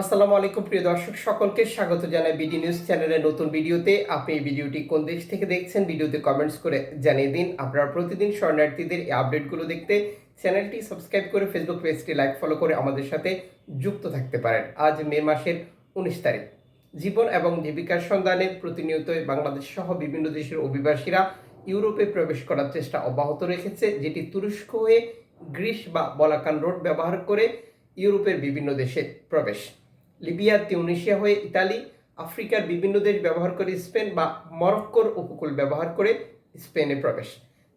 আসসালামু আলাইকুম প্রিয় দর্শক, সকলকে স্বাগত জানাই বিডি নিউজ চ্যানেলের নতুন ভিডিওতে। আপনি এই ভিডিওটি কোন দেশ থেকে দেখছেন, ভিডিওতে কমেন্টস করে জানিয়ে দিন। আপনারা প্রতিদিন শরণার্থীদের এই আপডেটগুলো দেখতে চ্যানেলটি সাবস্ক্রাইব করে ফেসবুক পেজটি লাইক ফলো করে আমাদের সাথে যুক্ত থাকতে পারেন। আজ মে মাসের উনিশ তারিখ। জীবন এবং জীবিকার সন্ধানে প্রতিনিয়ত বাংলাদেশ সহ বিভিন্ন দেশের অভিবাসীরা ইউরোপে প্রবেশ করার চেষ্টা অব্যাহত রেখেছে, যেটি তুরস্ক হয়ে গ্রিস বা বলাকান রোড ব্যবহার করে ইউরোপের বিভিন্ন দেশে প্রবেশ। লিবিয়া তিউনিশিয়া হয়ে ইতালি, আফ্রিকার বিভিন্ন দেশ ব্যবহার করে স্পেন বা মরক্কোর উপকূল ব্যবহার করে স্পেনে প্রবেশ।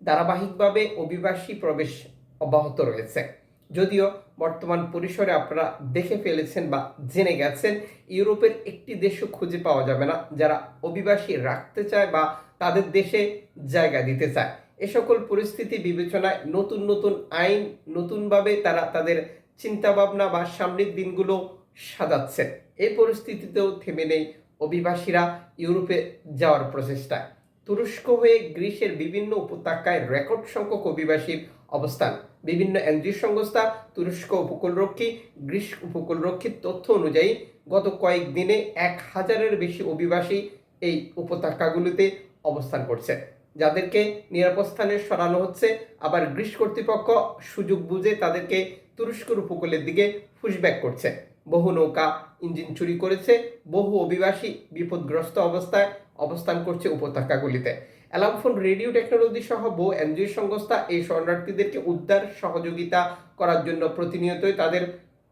ধারাবাহিকভাবে অভিবাসী প্রবেশ অব্যাহত রয়েছে। যদিও বর্তমান পরিসরে আপনারা দেখে ফেলেছেন বা জেনে গেছেন, ইউরোপের একটি দেশও খুঁজে পাওয়া যাবে না যারা অভিবাসী রাখতে চায় বা তাদের দেশে জায়গা দিতে চায়। এ সকল পরিস্থিতি বিবেচনায় নতুন নতুন আইন, নতুনভাবে তারা তাদের চিন্তাভাবনা বা সামনের দিনগুলো সাজাচ্ছে এই পরিস্থিতিতেও থেমে নেই অভিবাসীরা ইউরোপে যাওয়ার প্রচেষ্টায়। তুরস্ক হয়ে গ্রিসের বিভিন্ন উপত্যকায় রেকর্ড সংখ্যক অভিবাসীর অবস্থান। বিভিন্ন এনজিও সংস্থা, তুরস্ক উপকূলরক্ষী, গ্রিস উপকূলরক্ষীর তথ্য অনুযায়ী গত কয়েক দিনে এক হাজারের বেশি অভিবাসী এই উপত্যকাগুলিতে অবস্থান করছে। যাদেরকে নিরাপদ স্থানে সরানো হচ্ছে, আবার গ্রিস কর্তৃপক্ষ সুযোগ বুঝে তাদেরকে তুরস্কর উপকূলের দিকে পুশব্যাক করছে। বহু নৌকা, ইঞ্জিন চুরি করেছে, বহু অভিবাসী বিপদগ্রস্ত অবস্থায় অবস্থান করছে উপত্যকাগুলিতে। অ্যালামফোন রেডিও টেকনোলজি সহ বহু এনজিও সংস্থা এই শরণার্থীদেরকে উদ্ধার সহযোগিতা করার জন্য প্রতিনিয়তই তাদের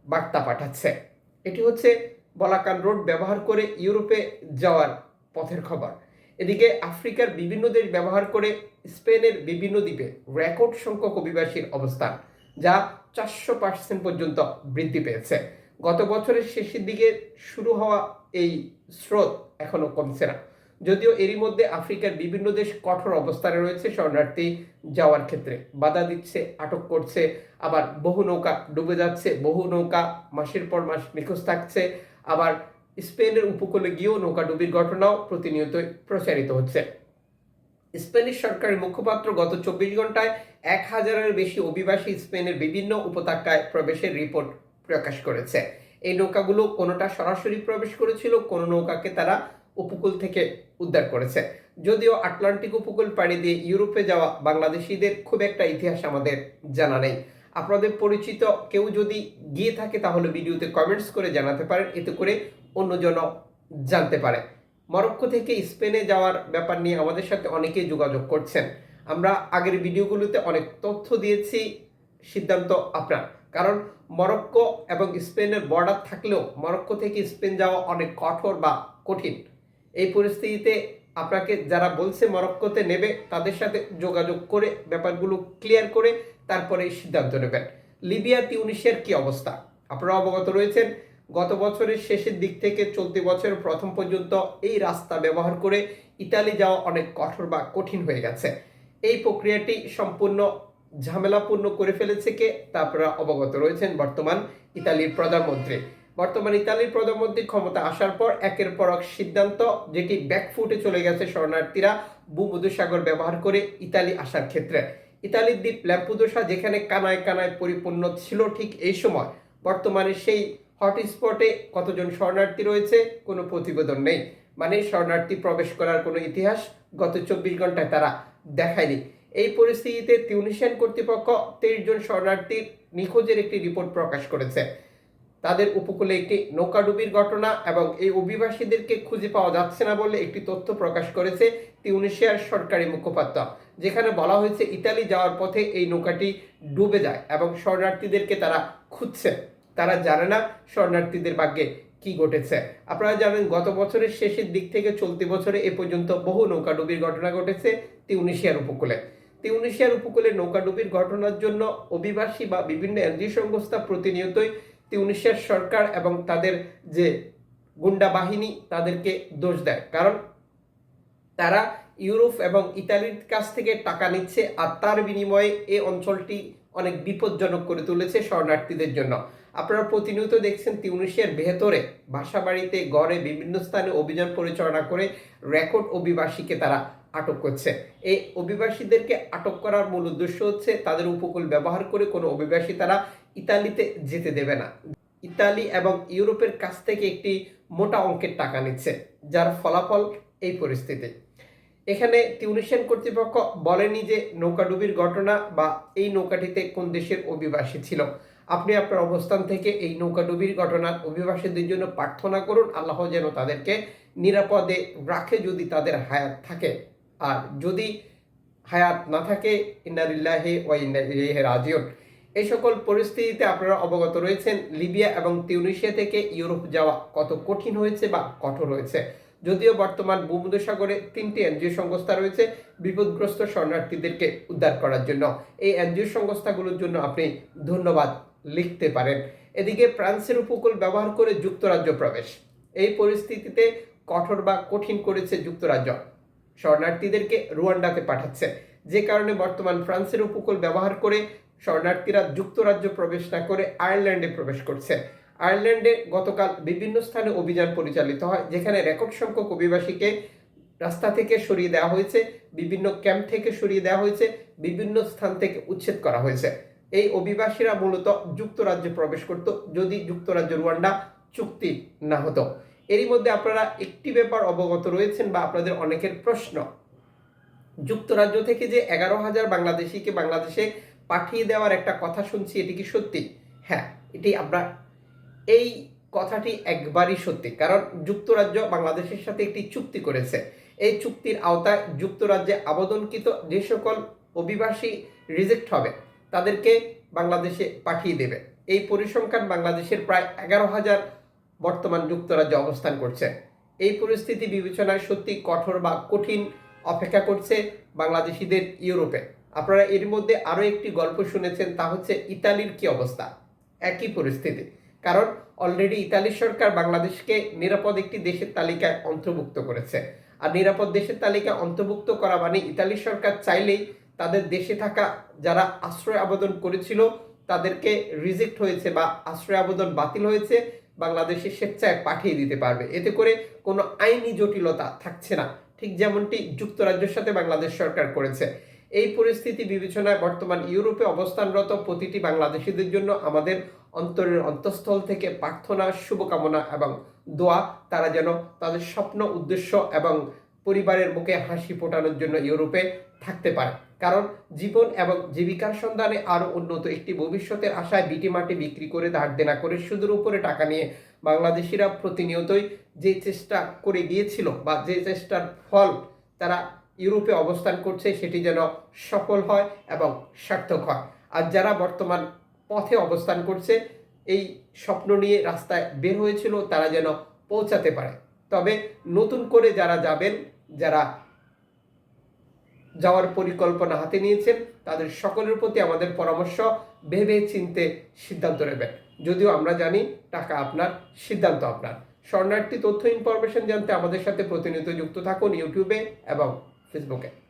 বার্তা পাঠাচ্ছে। এটি হচ্ছে বলাকান রোড ব্যবহার করে ইউরোপে যাওয়ার পথের খবর। এদিকে আফ্রিকার বিভিন্ন দেশ ব্যবহার করে স্পেনের বিভিন্ন দ্বীপে রেকর্ড সংখ্যক অভিবাসীর অবস্থান, যা চারশো পার্সেন্ট পর্যন্ত বৃদ্ধি পেয়েছে। গত বছরের শেষের দিকে শুরু হওয়া এই স্রোত এখনও কমছে না। যদিও এরই মধ্যে আফ্রিকার বিভিন্ন দেশ কঠোর অবস্থানে রয়েছে, শরণার্থী যাওয়ার ক্ষেত্রে বাধা দিচ্ছে, আটক করছে, আবার বহু নৌকা ডুবে যাচ্ছে, বহু নৌকা মাসের পর মাস নিখোঁজ থাকছে, আবার স্পেনের উপকূলে গিয়েও নৌকা ডুবির ঘটনাও প্রতিনিয়তই প্রচারিত হচ্ছে। স্পেনিশ সরকারের মুখপাত্র গত চব্বিশ ঘন্টায় এক হাজারের বেশি অভিবাসী স্পেনের বিভিন্ন উপত্যকায় প্রবেশের রিপোর্ট প্রকাশ করেছে। এই নৌকাগুলো কোনোটা সরাসরি প্রবেশ করেছিল, কোনো নৌকাকে তারা উপকূল থেকে উদ্ধার করেছে। যদিও আটলান্টিক উপকূল পাড়ি দিয়ে ইউরোপে যাওয়া বাংলাদেশিদের খুব একটা ইতিহাস আমাদের জানা নেই। আপনাদের পরিচিত কেউ যদি গিয়ে থাকে, তাহলে ভিডিওতে কমেন্টস করে জানাতে পারেন, এতে করে অন্যজন জানতে পারে। মরক্কো থেকে স্পেনে যাওয়ার ব্যাপার নিয়ে আমাদের সাথে অনেকেই যোগাযোগ করছেন। আমরা আগের ভিডিওগুলোতে অনেক তথ্য দিয়েছি, সিদ্ধান্ত আপনার। কারণ মরক্কো এবং স্পেনের বর্ডার থাকলেও মরক্কো থেকে স্পেন যাওয়া অনেক কঠোর বা কঠিন। এই পরিস্থিতিতে আপনাকে যারা বলছে মরক্কোতে নেবে, তাদের সাথে যোগাযোগ করে ব্যাপারগুলো ক্লিয়ার করে তারপরে সিদ্ধান্ত নেবেন। লিবিয়া তিউনিশিয়ার কি অবস্থা? আপনারা অবগত রয়েছেন, গত বছরের শেষের দিক থেকে চলতি বছরের প্রথম পর্যন্ত এই রাস্তা ব্যবহার করে ইতালি যাওয়া অনেক কঠোর বা কঠিন হয়ে গেছে। এই প্রক্রিয়াটি সম্পূর্ণ ঝামেলাপূর্ণ করে ফেলেছে কে? তা আপনারা অবগত রয়েছেন বর্তমান ইতালির প্রধানমন্ত্রী। বর্তমান ইতালির প্রধানমন্ত্রী ক্ষমতা আসার পর একের পর এক সিদ্ধান্ত যেটি ব্যাকফুটে চলে গেছে শরণার্থীরা ভূমধুসাগর ব্যবহার করে ইতালি আসার ক্ষেত্রে। ইতালির দ্বীপ ল্যাম্পুদোসা যেখানে কানায় কানায় পরিপূর্ণ ছিল ঠিক এই সময়। বর্তমানে সেই হটস্পটে কতজন শরণার্থী রয়েছে কোনো প্রতিবেদন নেই। মানে শরণার্থী প্রবেশ করার কোনো ইতিহাস গত চব্বিশ ঘন্টায় তারা দেখায়নি। এই পরিস্থিতিতে তিউনিশিয়ান কর্তৃপক্ষ তেইশ জন শরণার্থীর নিখোঁজের একটি রিপোর্ট প্রকাশ করেছে। তাদের উপকূলে একটি নৌকাডুবির ঘটনা এবং এই অভিবাসীদেরকে খুঁজে পাওয়া যাচ্ছে না বলে একটি তথ্য প্রকাশ করেছে তিউনিশিয়ার সরকারি মুখপাত্র, যেখানে বলা হয়েছে ইতালি যাওয়ার পথে এই নৌকাটি ডুবে যায় এবং শরণার্থীদেরকে তারা খুঁজছে। তারা জানে না শরণার্থীদের ভাগ্যে কি ঘটেছে। আপনারা জানেন গত বছরের শেষের দিক থেকে চলতি বছরে এ পর্যন্ত বহু নৌকাডুবির ঘটনা ঘটেছে তিউনিশিয়ার উপকূলে। তিউনিশিয়ার উপকূলে নৌকাডুবির ঘটনার জন্য অভিবাসী বা বিভিন্ন এনজিও সংস্থা প্রতিনিয়তই তিউনিশিয়ার সরকার এবং তাদের যে গুন্ডা বাহিনী, তাদেরকে দোষ দেয়। কারণ তারা ইউরোপ এবং ইতালির কাছ থেকে টাকা নিচ্ছে আর তার বিনিময়ে এই অঞ্চলটি অনেক বিপজ্জনক করে তুলেছে শরণার্থীদের জন্য। আপনারা প্রতিনিয়ত দেখছেন তিউনিশিয়ার ভেতরে বাসা বাড়িতে গড়ে বিভিন্ন স্থানে অভিযান পরিচালনা করে রেকর্ড অভিবাসীকে তারা আটক করছে। এই অভিবাসীদেরকে আটক করার মূল উদ্দেশ্য হচ্ছে তাদের উপকূল ব্যবহার করে কোনো অভিবাসী তারা ইতালিতে যেতে দেবে না। ইতালি এবং ইউরোপের কাছ থেকে একটি মোটা অঙ্কের টাকা নিচ্ছে, যার ফলাফল এই পরিস্থিতি। এখানে টিউনিশিয়ান কর্তৃপক্ষ বলেনি যে নৌকাডুবির ঘটনা বা এই নৌকাটিতে কোন দেশের অভিবাসী ছিল। আপনি আপনার অবস্থান থেকে এই নৌকাডুবির ঘটনার অভিবাসীদের জন্য প্রার্থনা করুন। আল্লাহ যেন তাদেরকে নিরাপদে রাখে যদি তাদের হায়াত থাকে। আর যদি হায়াত না থাকে ইন্নারিল্লাহে ও ইন্নারিল্লাহে রাজিউন। এই সকল পরিস্থিতিতে আপনারা অবগত রয়েছেন, লিবিয়া এবং তিউনিশিয়া থেকে ইউরোপ যাওয়া কত কঠিন হয়েছে বা কঠোর হয়েছে। যদিও বর্তমান ভূমধ্যসাগরে তিনটি এনজিও সংস্থা রয়েছে, বিপদগ্রস্ত শরণার্থীদেরকে উদ্ধার করার জন্য। এই এনজিও সংস্থাগুলোর জন্য আপনি ধন্যবাদ লিখতে পারেন। এদিকে ফ্রান্সের উপকূল ব্যবহার করে যুক্তরাজ্য প্রবেশ। এই পরিস্থিতিতে কঠোর বা কঠিন করেছে যুক্তরাজ্য। শরণার্থীদেরকে রুয়ান্ডাতে পাঠাচ্ছে। যে কারণে বর্তমান ফ্রান্সের উপকূল ব্যবহার করে শরণার্থীরা যুক্তরাজ্য প্রবেশ না করে আয়ারল্যান্ডে প্রবেশ করছে। আয়ারল্যান্ডে গতকাল বিভিন্ন স্থানে অভিযান পরিচালিত হয়, যেখানে রেকর্ড সংখ্যক অভিবাসীকে রাস্তা থেকে সরিয়ে দেওয়া হয়েছে, বিভিন্ন ক্যাম্প থেকে সরিয়ে দেওয়া হয়েছে, বিভিন্ন স্থান থেকে উচ্ছেদ করা হয়েছে। এই অভিবাসীরা মূলত যুক্তরাজ্যে প্রবেশ করত যদি যুক্তরাজ্য রুয়ান্ডা চুক্তি না হতো। এরই মধ্যে আপনারা একটি ব্যাপার অবগত রয়েছেন বা আপনাদের অনেকের প্রশ্ন। যুক্তরাজ্য থেকে যে এগারো হাজার বাংলাদেশিকে বাংলাদেশে পাঠিয়ে দেওয়ার একটা কথা শুনছি, এটি কি সত্যি? হ্যাঁ এটি আমরা, এই কথাটি একবারই সত্যি। কারণ যুক্তরাজ্য বাংলাদেশের সাথে একটি চুক্তি করেছে। এই চুক্তির আওতায় যুক্তরাজ্যে আবেদনকৃত যে সকল অভিবাসী রিজেক্ট হবে, তাদেরকে বাংলাদেশে পাঠিয়ে দেবে। এই পরিসংখ্যান বাংলাদেশের প্রায় এগারো হাজার বর্তমান যুক্তরাজ্যে অবস্থান করছে। এই পরিস্থিতি বিবেচনায় সত্যি কঠোর বা কঠিন অপেক্ষা করছে বাংলাদেশিদের ইউরোপে। আপনারা এর মধ্যে আরও একটি গল্প শুনেছেন, তা হচ্ছে ইতালির কি অবস্থা? একই পরিস্থিতি। কারণ অলরেডি ইতালি সরকার বাংলাদেশকে নিরাপদ একটি দেশের তালিকায় অন্তর্ভুক্ত করেছে। আর নিরাপদ দেশের তালিকায় অন্তর্ভুক্ত করা মানে ইতালি সরকার চাইলেই তাদের দেশে থাকা যারা আশ্রয় আবেদন করেছিল, তাদেরকে রিজেক্ট হয়েছে বা আশ্রয় আবেদন বাতিল হয়েছে বাংলাদেশে স্বেচ্ছায় পাঠিয়ে দিতে পারবে। এতে করে কোনো আইনি জটিলতা থাকছে না। ঠিক যেমনটি যুক্তরাজ্যের সাথে বাংলাদেশ সরকার করেছে। এই পরিস্থিতি বিবেচনায় বর্তমান ইউরোপে অবস্থানরত প্রতিটি বাংলাদেশিদের জন্য আমাদের অন্তরের অন্তঃস্থল থেকে প্রার্থনা শুভকামনা এবং দোয়া, তারা যেন তাদের স্বপ্ন, উদ্দেশ্য এবং পরিবারের মুখে হাসি ফোটানোর জন্য ইউরোপে থাকতে পারে। কারণ জীবন এবং জীবিকার সন্ধানে আরও উন্নত একটি ভবিষ্যতের আশায় বিটি মাটি বিক্রি করে ধার দেনা করে সুদের উপরে টাকা নিয়ে বাংলাদেশিরা প্রতিনিয়তই যে চেষ্টা করে গিয়েছিল বা যে চেষ্টার ফল তারা ইউরোপে অবস্থান করছে, সেটি যেন সফল হয় এবং সার্থক হয়। আর যারা বর্তমান পথে অবস্থান করছে, এই স্বপ্ন নিয়ে রাস্তায় বের হয়েছিল, তারা যেন পৌঁছাতে পারে। তবে নতুন করে যারা যাবেন যারা যাওয়ার পরিকল্পনা হাতে নিয়েছেন, তাদের সকলের প্রতি আমাদের পরামর্শ ভেবে চিনতে সিদ্ধান্ত নেবেন। যদিও আমরা জানি টাকা আপনার, সিদ্ধান্ত আপনার। শরণার্থী তথ্য ইনফরমেশন জানতে আমাদের সাথে প্রতিনিয়ত যুক্ত থাকুন ইউটিউবে এবং ফেসবুকে।